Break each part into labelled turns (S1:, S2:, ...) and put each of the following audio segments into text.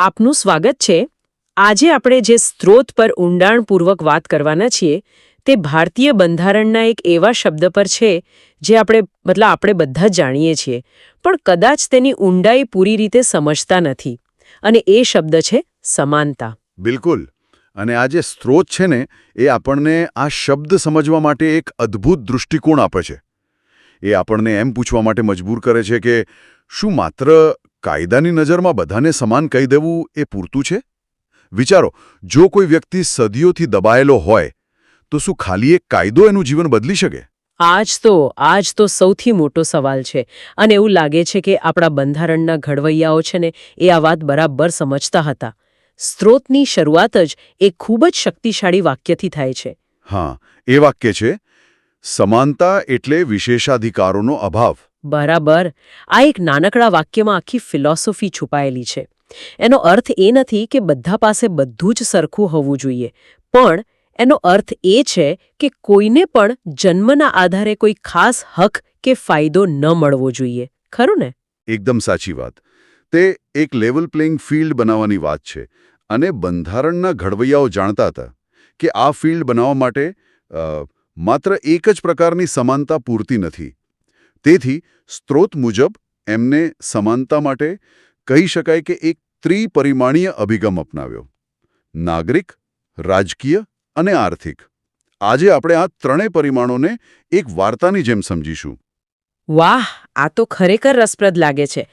S1: આપનું સ્વાગત છે. આજે આપણે જે સ્ત્રોત પર ઊંડાણપૂર્વક વાત કરવાના છીએ, તે ભારતીય બંધારણના એક એવા શબ્દ પર છે, જે આપણે, મતલબ આપણે બધા જાણીએ છીએ, પણ કદાચ તેની ઊંડાઈ પૂરી રીતે સમજતા નથી. અને એ શબ્દ છે, સમાનતા.
S2: બિલકુલ. અને આ જે સ્ત્રોત છે ને, એ આપણને આ શબ્દ સમજવા માટે એક અદ્ભુત દૃષ્ટિકોણ આપે છે. એ આપણને એમ પૂછવા માટે મજબૂર કરે છે કે, શું માત્ર કાયદાની નજરમાં બધાને સમાન કહી દેવું એ પૂરતું છે? વિચારો જો કોઈ વ્યક્તિ સદીઓથી દબાયેલો હોય તો શું ખાલી એક કાયદો એનું જીવન બદલી શકે?
S1: આજ તો આજ તો સૌથી મોટો સવાલ છે. અને એવું લાગે છે કે આપણા બંધારણના ઘડવૈયાઓ છે ને એ આ વાત બરાબર સમજતા હતા. સ્ત્રોતની શરૂઆત જ એ ખૂબ જ શક્તિશાળી વાક્યથી થાય છે.
S2: હા એ વાક્ય છે સમાનતા એટલે વિશેષાધિકારોનો અભાવ.
S1: બરાબર, આ એક નાનકડા વાક્યમાં આખી ફિલોસોફી છુપાયેલી છે. એનો અર્થ એ નથી કે બધા પાસે બધું જ સરખું હોવું જોઈએ, પણ એનો અર્થ એ છે કે કોઈને પણ જન્મના આધારે કોઈ ખાસ હક કે ફાયદો ન મળવો જોઈએ. ખરું ને?
S2: એકદમ સાચી વાત. તે એક લેવલ પ્લેઇંગ ફિલ્ડ બનાવવાની વાત છે અને બંધારણના ઘડવૈયાઓ જાણતા હતા કે આ ફિલ્ડ બનાવવા માટે માત્ર એક જ પ્રકારની સમાનતા પૂરતી નથી. તેથી સ્ત્રોત મુજબ એમને સમાનતા માટે કહી શકાય કે એક ત્રિપરિમાણીય અભિગમ અપનાવ્યો. નાગરિક, રાજકીય અને આર્થિક. આજે આપણે આ ત્રણેય પરિમાણોને એક વાર્તાની જેમ સમજીશું.
S1: વાહ, આ તો ખરેખર રસપ્રદ લાગે છે.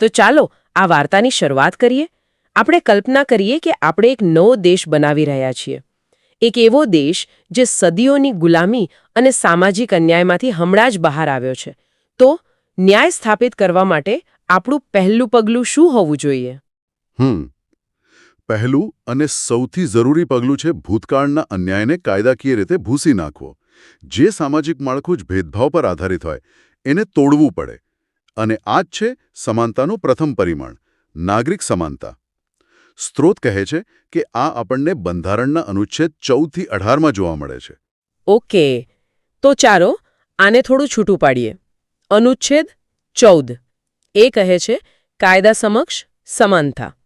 S1: તો ચાલો આ વાર્તાની શરૂઆત કરીએ. આપણે કલ્પના કરીએ કે આપણે એક નવો દેશ બનાવી રહ્યા છીએ. એક એવો દેશ જે સદીઓની ગુલામી અને સામાજિક અન્યાયમાંથી હમણાં જ બહાર આવ્યો છે. તો ન્યાય સ્થાપિત કરવા માટે આપણું પહેલું પગલું શું હોવું જોઈએ?
S2: હમ. પહેલું અને સૌથી જરૂરી પગલું છે ભૂતકાળના અન્યાયને કાયદાકીય રીતે ભૂસી નાખવો. જે સામાજિક માળખું જ ભેદભાવ પર આધારિત હોય એને તોડવું પડે. અને આ જ છે સમાનતાનું પ્રથમ પરિમાણ નાગરિક સમાનતા. સ્ત્રોત કહે છે કે આ આપણને બંધારણના અનુચ્છેદ ચૌદથી અઢારમાં જોવા મળે છે.
S1: ઓકે. તો ચાલો આને થોડું છૂટું પાડીએ. અનુચ્છેદ ચૌદ. એ કહે છે, કાયદા સમક્ષ સમાનતા.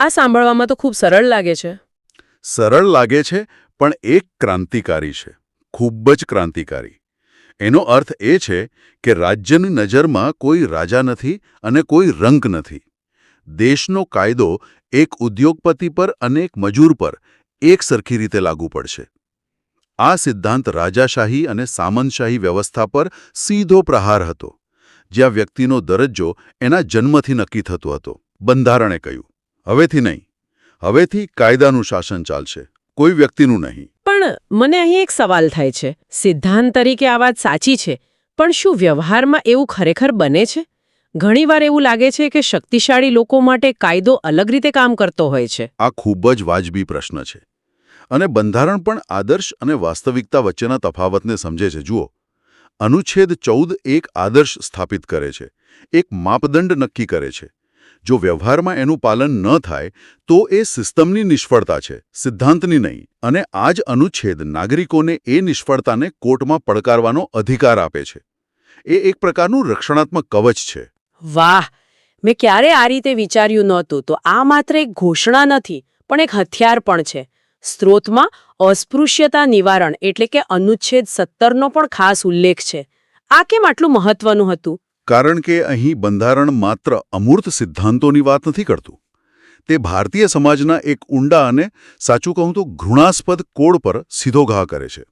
S1: આ સાંભળવામાં તો ખૂબ સરળ લાગે છે.
S2: સરળ લાગે છે, પણ એક ક્રાંતિકારી છે, ખૂબ જ ક્રાંતિકારી. એનો અર્થ એ છે કે રાજ્યની નજરમાં કોઈ રાજા નથી અને કોઈ રંક નથી. દેશનો કાયદો એક ઉદ્યોગપતિ પર અને એક મજૂર પર એક સરખી રીતે લાગુ પડશે. આ સિદ્ધાંત રાજાશાહી અને સામંતશાહી વ્યવસ્થા પર સીધો પ્રહાર હતો. જ્યાં વ્યક્તિનો દરજ્જો એના જન્મથી નક્કી થતો હતો. બંધારણે કહ્યું હવેથી નહીં. હવેથી કાયદાનું શાસન ચાલશે. કોઈ વ્યક્તિનું નહીં.
S1: પણ મને અહીં એક સવાલ થાય છે. સિદ્ધાંત તરીકે આ વાત સાચી છે પણ શું વ્યવહારમાં એવું ખરેખર બને છે? ઘણીવાર એવું લાગે છે કે શક્તિશાળી લોકો માટે કાયદો અલગ રીતે કામ કરતો હોય છે.
S2: આ ખૂબ જ વાજબી પ્રશ્ન છે. અને બંધારણ પણ આદર્શ અને વાસ્તવિકતા વચ્ચેના તફાવતને સમજે છે. જુઓ, અનુચ્છેદ ચૌદ એક આદર્શ સ્થાપિત કરે છે. એક માપદંડ નક્કી કરે છે. જો વ્યવહારમાં એનું પાલન ન થાય, તો એ સિસ્ટમની નિષ્ફળતા છે, સિદ્ધાંતની નહીં, અને આ જ અનુચ્છેદ નાગરિકોને એ નિષ્ફળતાને કોર્ટમાં પડકારવાનો અધિકાર આપે છે. એ એક પ્રકારનું રક્ષણાત્મક કવચ છે.
S1: વાહ! મેં ક્યારે આ રીતે વિચાર્યું નહોતું. તો આ માત્ર એક ઘોષણા નથી, પણ એક હથિયાર પણ છે. સ્ત્રોતમાં અસ્પૃશ્યતા નિવારણ એટલે કે અનુચ્છેદ સત્તરનો પણ ખાસ ઉલ્લેખ છે. આ કેમ આટલું મહત્વનું હતું?
S2: કારણ કે અહીં બંધારણ માત્ર અમૂર્ત સિદ્ધાંતોની વાત નથી કરતું. તે ભારતીય સમાજના એક ઊંડા અને સાચું કહું તો ઘૃણાસ્પદ કોડ પર સીધો ઘા કરે છે.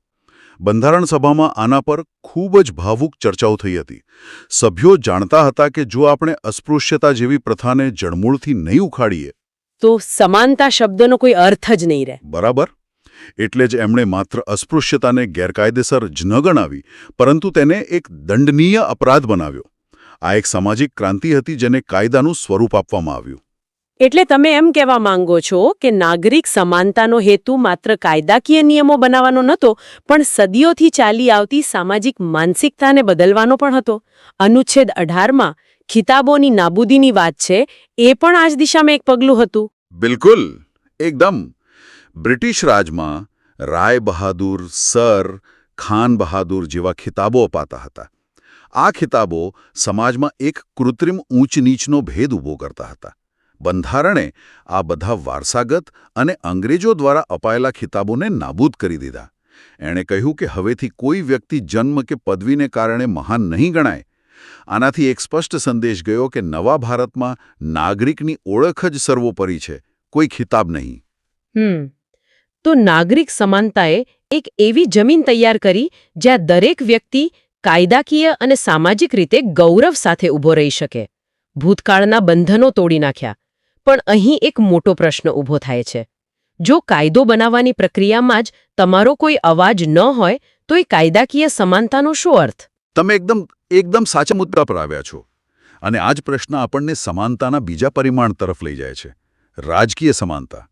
S2: બંધારણ સભામાં આના પર ખૂબ જ ભાવુક ચર્ચાઓ થઈ હતી. સભ્યો જાણતા હતા કે જો આપણે અસ્પૃશ્યતા જેવી પ્રથાને જડમૂળથી નહીં ઉખાડીએ
S1: તો સમાનતા શબ્દનો કોઈ અર્થ જ નહીં રહે.
S2: બરાબર? એટલે જ એમણે માત્ર અસ્પૃશ્યતાને ગેરકાયદેસર જ ન ગણાવી, પરંતુ તેને એક દંડનીય અપરાધ બનાવ્યો. આ એક સામાજિક ક્રાંતિ હતી જેને કાયદાનું સ્વરૂપ આપવામાં આવ્યું.
S1: એટલે તમે એમ કહેવા માંગો છો કે નાગરિક સમાનતાનો હેતુ માત્ર કાયદાકીય નિયમો બનાવવાનો નહોતો, પણ સદીઓથી ચાલી આવતી સામાજિક માનસિકતાને બદલવાનો પણ હતો. અનુચ્છેદ અઢારમાં ખિતાબોની નાબૂદીની વાત છે, એ પણ આ જ દિશામાં એક પગલું હતું.
S2: બિલકુલ, એકદમ. બ્રિટિશ રાજમાં રાય બહાદુર, સર ખાન બહાદુર જેવા ખિતાબો અપાતા હતા. આ ખિતાબો સમાજમાં એક કૃત્રિમ ઊંચ નીચનો ભેદ ઊભો કરતા હતા. બંધારણે આ બધા વારસાગત અને અંગ્રેજો દ્વારા અપાયેલા ખિતાબોને નાબૂદ કરી દીધા. એણે કહ્યું કે હવેથી કોઈ વ્યક્તિ જન્મ કે પદવીને કારણે મહાન નહીં ગણાય. આનાથી એક સ્પષ્ટ સંદેશ ગયો કે નવા ભારતમાં નાગરિકની ઓળખ જ સર્વોપરી છે, કોઈ ખિતાબ નહીં.
S1: હમ, તો નાગરિક સમાનતાએ એક એવી જમીન તૈયાર કરી જ્યાં દરેક વ્યક્તિ કાયદાકીય અને સામાજિક રીતે ગૌરવ સાથે ઊભો રહી શકે. ભૂતકાળના બંધનો તોડી નાખ્યા. પણ અહીં એક મોટો પ્રશ્ન ઊભો થાય છે. જો કાયદો બનાવવાની પ્રક્રિયામાં જ તમારો કોઈ અવાજ ન હોય, તો એ કાયદાકીય સમાનતાનો શું અર્થ?
S2: તમે એકદમ એકદમ સાચા મુદ્દા પર આવ્યા છો. અને આ જ પ્રશ્ન આપણને સમાનતાના બીજા પરિમાણ તરફ લઈ જાય છે. રાજકીય સમાનતા.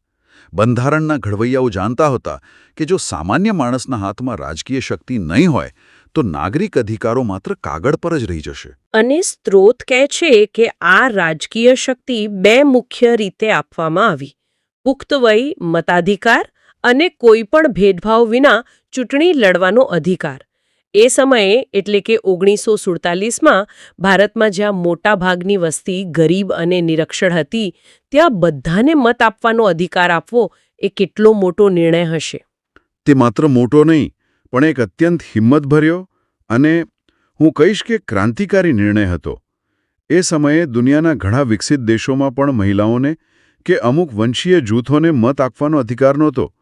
S2: બંધારણના ઘડવૈયાઓ જાણતા હતા કે જો સામાન્ય માણસના હાથમાં રાજકીય શક્તિ નહીં હોય, તો નાગરિક અધિકારો માત્ર કાગળ પર જ રહી જશે.
S1: અને સ્ત્રોત કહે છે કે આ રાજકીય શક્તિ બે મુખ્ય રીતે આપવામાં આવી. પુખ્ત વય, મતાધિકાર અને કોઈપણ ભેદભાવ વિના ચૂંટણી લડવાનો અધિકાર. એ સમયે, એટલે કે ઓગણીસો સુડતાલીસમાં ભારતમાં જ્યાં મોટાભાગની વસ્તી ગરીબ અને નિરક્ષર હતી, ત્યાં બધાને મત આપવાનો અધિકાર આપવો એ કેટલો મોટો નિર્ણય હશે?
S2: તે માત્ર મોટો નહીં, પણ એક અત્યંત હિંમતભર્યો અને હું કહીશ કે ક્રાંતિકારી નિર્ણય હતો. એ સમયે દુનિયાના ઘણા વિકસિત દેશોમાં પણ મહિલાઓને કે અમુક વંશીય જૂથોને મત આપવાનો અધિકાર નહોતો.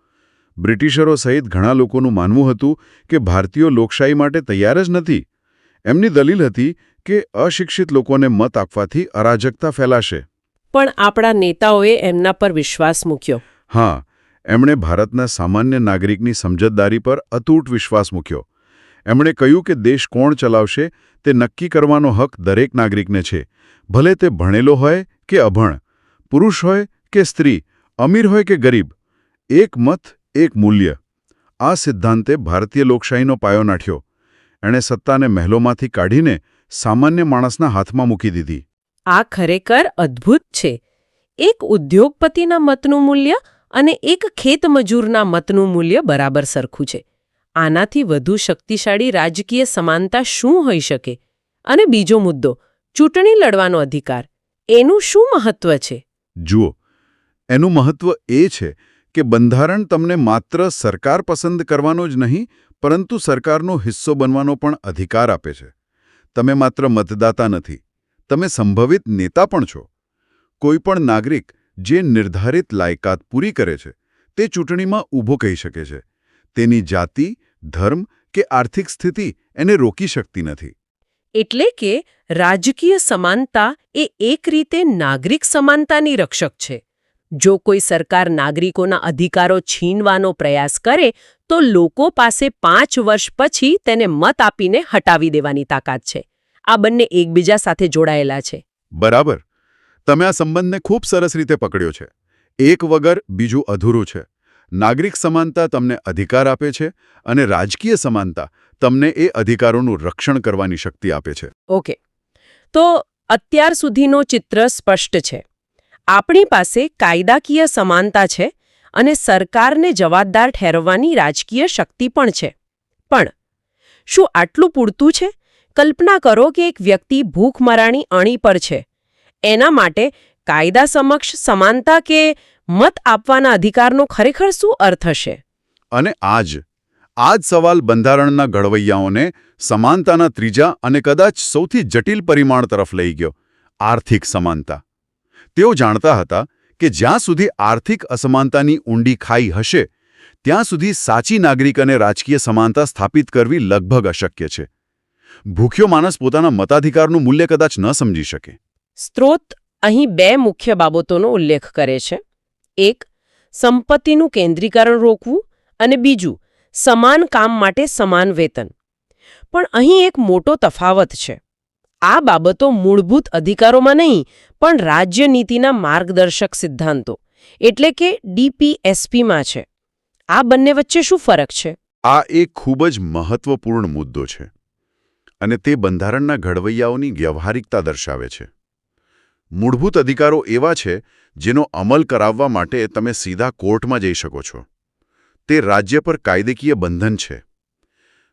S2: બ્રિટિશરો સહિત ઘણા લોકોનું માનવું હતું કે ભારતીયો લોકશાહી માટે તૈયાર જ નથી. એમની દલીલ હતી કે અશિક્ષિત લોકોને મત આપવાથી અરાજકતા ફેલાશે.
S1: પણ આપણા નેતાઓએ એમના પર વિશ્વાસ મૂક્યો.
S2: હા એમણે ભારતના સામાન્ય નાગરિકની સમજદારી પર અતૂટ વિશ્વાસ મૂક્યો. એમણે કહ્યું કે દેશ કોણ ચલાવશે તે નક્કી કરવાનો હક દરેક નાગરિકને છે. ભલે તે ભણેલો હોય કે અભણ, પુરુષ હોય કે સ્ત્રી, અમીર હોય કે ગરીબ, એક મત, એક મૂલ્ય. આ સિદ્ધાંતે ભારતીય લોકશાહીનો પાયો નાઠ્યો. એણે સત્તાને મહેલોમાંથી કાઢીને સામાન્ય માણસના હાથમાં મૂકી દીધી.
S1: આ ખરેખર અદ્ભુત છે. એક ઉદ્યોગપતિના મતનું મૂલ્ય અને એક ખેતમજૂરના મતનું મૂલ્ય બરાબર સરખું છે. આનાથી વધુ શક્તિશાળી રાજકીય સમાનતા શું હોઈ શકે? અને બીજો મુદ્દો, ચૂંટણી લડવાનો અધિકાર, એનું શું મહત્વ છે?
S2: જુઓ, એનું મહત્વ એ છે કે બંધારણ તમને માત્ર સરકાર પસંદ કરવાનો જ નહીં, પરંતુ સરકારનો હિસ્સો બનવાનો પણ અધિકાર આપે છે. તમે માત્ર મતદાતા નથી, તમે સંભવિત નેતા પણ છો. કોઈપણ નાગરિક જે નિર્ધારિત લાયકાત પૂરી કરે છે, તે ચૂંટણીમાં ઊભો કહી શકે છે. તેની જાતિ ધર્મ કે આર્થિક સ્થિતિ એને રોકી શકતી નથી.
S1: એટલે કે રાજકીય સમાનતા એ એક રીતે નાગરિક સમાનતાની રક્ષક છે. જો કોઈ સરકાર નાગરિકોના અધિકારો છીનવાનો પ્રયાસ કરે તો લોકો પાસે પાંચ વર્ષ પછી તેને મત આપીને હટાવી દેવાની તાકાત છે. આ બંને એકબીજા સાથે જોડાયેલા છે.
S2: બરાબર. તમે આ સંબંધને ખૂબ સરસ રીતે પકડ્યો છે. એક વગર બીજું અધૂરું છે. નાગરિક સમાનતા તમને અધિકાર આપે છે અને રાજકીય સમાનતા તમને એ અધિકારોનું રક્ષણ કરવાની શક્તિ આપે છે.
S1: ઓકે. તો અત્યાર સુધીનો ચિત્ર સ્પષ્ટ છે. આપણી પાસે કાયદાકીય સમાનતા છે અને સરકારને જવાબદાર ઠેરવવાની રાજકીય શક્તિ પણ છે. પણ શું આટલું પૂરતું છે? કલ્પના કરો કે એક વ્યક્તિ ભૂખમરાની અણી પર છે. એના માટે કાયદા સમક્ષ સમાનતા કે મત આપવાના અધિકારનો ખરેખર શું અર્થ હશે?
S2: અને આજ આ જ સવાલ બંધારણના ઘડવૈયાઓને સમાનતાના ત્રીજા અને કદાચ સૌથી જટિલ પરિમાણ તરફ લઈ ગયો આર્થિક સમાનતા. તેઓ જાણતા હતા કે જ્યાં સુધી આર્થિક અસમાનતાની ઊંડી ખાઈ હશે ત્યાં સુધી સાચી નાગરિક અને રાજકીય સમાનતા સ્થાપિત કરવી લગભગ અશક્ય છે. ભૂખ્યો માણસ પોતાના મતાધિકારનું મૂલ્ય કદાચ ન સમજી શકે.
S1: સ્ત્રોત અહીં બે મુખ્ય બાબતોનો ઉલ્લેખ કરે છે. એક, સંપત્તિનું કેન્દ્રીકરણ રોકવું અને બીજું, સમાન કામ માટે સમાન વેતન. પણ અહીં એક મોટો તફાવત છે. આ બાબતો મૂળભૂત અધિકારોમાં નહીં, પણ રાજ્ય નીતિના માર્ગદર્શક સિદ્ધાંતો, એટલે કે ડીપીએસપીમાં છે. આ બંને વચ્ચે શું ફરક છે?
S2: આ એક ખૂબ જ મહત્વપૂર્ણ મુદ્દો છે અને તે બંધારણના ઘડવૈયાઓની વ્યવહારિકતા દર્શાવે છે. મૂળભૂત અધિકારો એવા છે જેનો અમલ કરાવવા માટે તમે સીધા કોર્ટમાં જઈ શકો છો. તે રાજ્ય પર કાયદેકીય બંધન છે.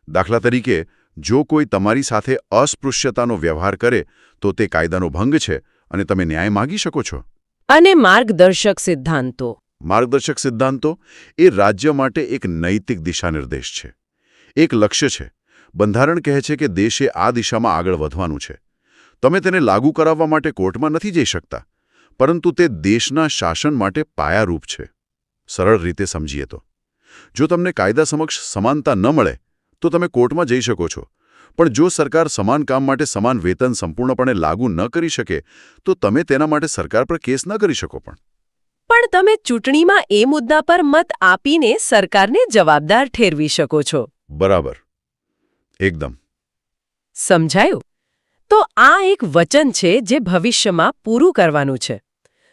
S2: દાખલા તરીકે જો કોઈ તમારી સાથે અસ્પૃશ્યતાનો વ્યવહાર કરે તો તે કાયદાનો ભંગ છે અને તમે ન્યાય માગી શકો છો.
S1: અને માર્ગદર્શક સિદ્ધાંતો.
S2: માર્ગદર્શક સિદ્ધાંતો એ રાજ્ય માટે એક નૈતિક દિશાનિર્દેશ છે. એક લક્ષ્ય છે. બંધારણ કહે છે કે દેશે આ દિશામાં આગળ વધવાનું છે. તમે તેને લાગુ કરાવવા માટે કોર્ટમાં નથી જઈ શકતા પરંતુ તે દેશના શાસન માટે પાયારૂપ છે. સરળ રીતે સમજીએ તો. જો તમને કાયદા સમક્ષ સમાનતા ન મળે તો તમે કોર્ટમાં જઈ શકો છો. પણ જો સરકાર સમાન કામ માટે સમાન વેતન સંપૂર્ણપણે લાગુ ન કરી શકે તો તમે તેના માટે સરકાર પર કેસ ન કરી શકો પણ.
S1: પણ તમે ચૂંટણીમાં એ મુદ્દા પર મત આપીને સરકારને જવાબદાર ઠેરવી શકો છો.
S2: બરાબર. એકદમ.
S1: સમજાયું? તો આ એક વચન છે જે ભવિષ્યમાં પૂરું કરવાનું છે.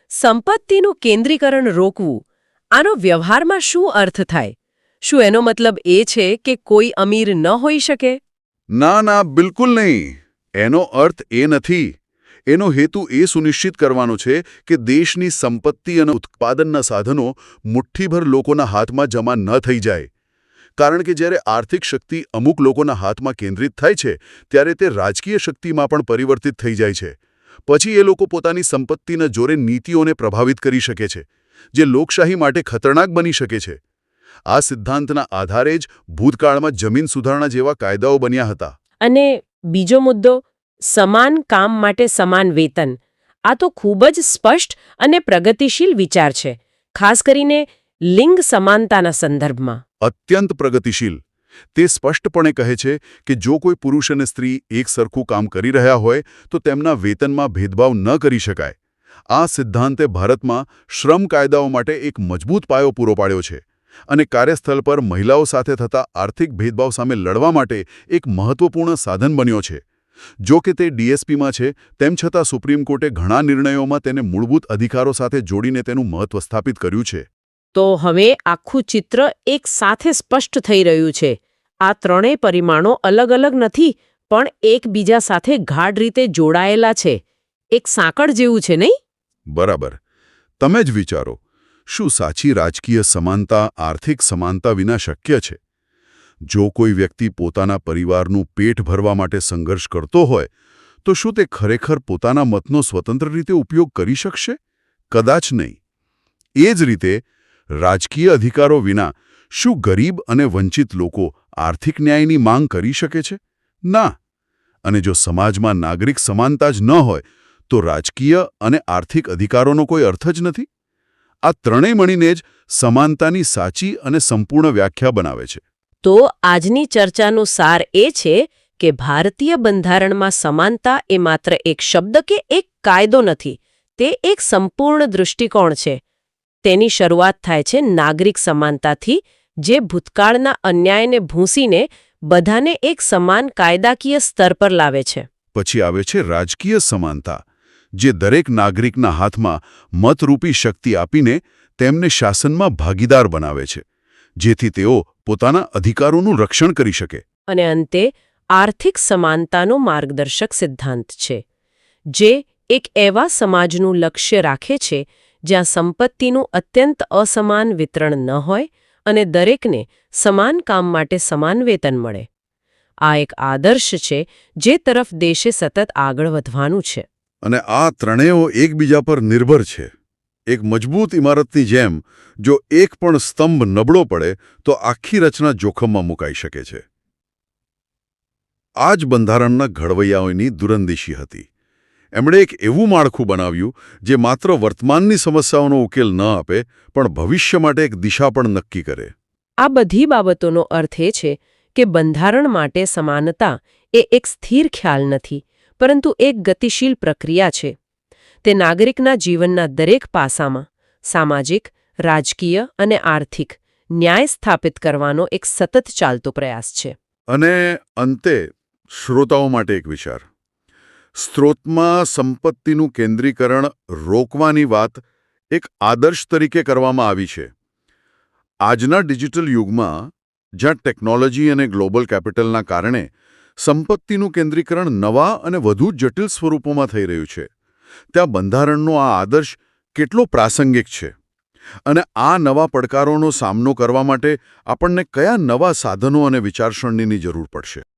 S1: સંપત્તિનું કેન્દ્રીકરણ રોકવું, આનો વ્યવહારમાં શું અર્થ થાય? શું એનો મતલબ એ છે કે કોઈ અમીર ન હોઈ શકે?
S2: ના ના, બિલકુલ નહીં. એનો અર્થ એ નથી. એનો હેતુ એ સુનિશ્ચિત કરવાનો છે કે દેશની સંપત્તિ અને ઉત્પાદનના સાધનો મુઠ્ઠીભર લોકોના હાથમાં જમા ન થઈ જાય. કારણ કે જ્યારે આર્થિક શક્તિ અમુક લોકોના હાથમાં કેન્દ્રિત થાય છે, ત્યારે તે રાજકીય શક્તિમાં પણ પરિવર્તિત થઈ જાય છે. પછી એ લોકો પોતાની સંપત્તિના જોરે નીતિઓને પ્રભાવિત કરી શકે છે, જે લોકશાહી માટે ખતરનાક બની શકે છે. આ સિદ્ધાંતના આધારે જ ભૂતકાળમાં જમીન સુધારણા જેવા કાયદાઓ બન્યા હતા.
S1: અને બીજો મુદ્દો, સમાન કામ માટે સમાન વેતન. આ તો ખૂબ જ સ્પષ્ટ અને પ્રગતિશીલ વિચાર છે. ખાસ કરીને લિંગ સમાનતાના સંદર્ભમાં.
S2: અત્યંત પ્રગતિશીલ. તે સ્પષ્ટપણે કહે છે કે જો કોઈ પુરુષ અને સ્ત્રી એક સરખું કામ કરી રહ્યા હોય, તો તેમના વેતનમાં ભેદભાવ ન કરી શકાય. આ સિદ્ધાંતે ભારતમાં શ્રમ કાયદાઓ માટે એક મજબૂત પાયો પૂરો પાડ્યો છે અને કાર્યસ્થળ પર મહિલાઓ સાથે થતા આર્થિક ભેદભાવ સામે લડવા માટે એક મહત્વપૂર્ણ સાધન બન્યો છે. જો કે તે ડીએસપીમાં છે, તેમ છતાં સુપ્રીમ કોર્ટે ઘણા નિર્ણયોમાં તેને મૂળભૂત અધિકારો સાથે જોડીને તેનું મહત્વ સ્થાપિત કર્યું છે.
S1: તો હવે આખું ચિત્ર એક સાથે સ્પષ્ટ થઈ રહ્યું છે. આ ત્રણેય પરિમાણો અલગ અલગ નથી, પણ એકબીજા સાથે ગાઢ રીતે જોડાયેલા છે. એક સાંકળ જેવું છે નહીં?
S2: બરાબર. તમે જ વિચારો, શું સાચી રાજકીય સમાનતા, આર્થિક સમાનતા વિના શક્ય છે? જો કોઈ વ્યક્તિ પોતાના પરિવારનું પેટ ભરવા માટે સંઘર્ષ કરતો હોય, તો શું તે ખરેખર પોતાના મતનો સ્વતંત્ર રીતે ઉપયોગ કરી શકશે? કદાચ નહીં. એ જ રીતે રાજકીય અધિકારો વિના શું ગરીબ અને વંચિત લોકો આર્થિક ન્યાયની માંગ કરી શકે છે? ના. અને જો સમાજમાં નાગરિક સમાનતા જ ન હોય, તો રાજકીય અને આર્થિક અધિકારોનો કોઈ અર્થ જ નથી? આ ત્રણેય મળીને જ સમાનતાની સાચી અને સંપૂર્ણ વ્યાખ્યા બનાવે છે.
S1: તો આજની ચર્ચાનો સાર એ છે કે ભારતીય બંધારણમાં સમાનતા એ માત્ર એક શબ્દ કે એક કાયદો નથી, તે એક સંપૂર્ણ દૃષ્ટિકોણ છે. તેની શરૂઆત થાય છે નાગરિક સમાનતાથી જે ભૂતકાળના અન્યાયને ભૂંસીને બધાને એક સમાન કાયદાકીય સ્તર પર લાવે છે.
S2: પછી આવે છે રાજકીય સમાનતા જે દરેક નાગરિકના હાથમાં મતરૂપી શક્તિ આપીને તેમને શાસનમાં ભાગીદાર બનાવે છે જેથી તેઓ પોતાના અધિકારોનું રક્ષણ કરી શકે.
S1: અને અંતે આર્થિક સમાનતાનો માર્ગદર્શક સિદ્ધાંત છે જે એક એવા સમાજનું લક્ષ્ય રાખે છે જ્યાં સંપત્તિનું અત્યંત અસમાન વિતરણ ન હોય અને દરેકને સમાન કામ માટે સમાન વેતન મળે. આ એક આદર્શ છે જે તરફ દેશે સતત આગળ વધવાનું છે.
S2: અને આ ત્રણેયો એકબીજા પર નિર્ભર છે. એક મજબૂત ઇમારતની જેમ, જો એક પણ સ્તંભ નબળો પડે, તો આખી રચના જોખમમાં મુકાઈ શકે છે. આ જ બંધારણના ઘડવૈયાઓની દુરંદેશી હતી. એમણે એક એવું માળખું બનાવ્યું જે માત્ર વર્તમાનની સમસ્યાઓનો ઉકેલ ન આપે પણ ભવિષ્ય માટે એક દિશા પણ નક્કી કરે.
S1: આ બધી બાબતોનો અર્થ એ છે કે બંધારણ માટે સમાનતા એ એક સ્થિર ખ્યાલ નથી પરંતુ એક ગતિશીલ પ્રક્રિયા છે. તે નાગરિકના જીવનના દરેક પાસામાં સામાજિક રાજકીય અને આર્થિક ન્યાય સ્થાપિત કરવાનો એક સતત ચાલતો પ્રયાસ છે.
S2: અને અંતે શ્રોતાઓ માટે એક વિચાર. સ્ત્રોતમાં સંપત્તિનું કેન્દ્રીકરણ રોકવાની વાત એક આદર્શ તરીકે કરવામાં આવી છે. આજના ડિજિટલ યુગમાં, જ્યાં ટેકનોલોજી અને ગ્લોબલ કેપિટલના કારણે સંપત્તિનું કેન્દ્રીકરણ નવા અને વધુ જટિલ સ્વરૂપોમાં થઈ રહ્યું છે, ત્યાં બંધારણનો આ આદર્શ કેટલો પ્રાસંગિક છે અને આ નવા પડકારોનો સામનો કરવા માટે આપણને કયા નવા સાધનો અને વિચારસરણીની જરૂર પડશે?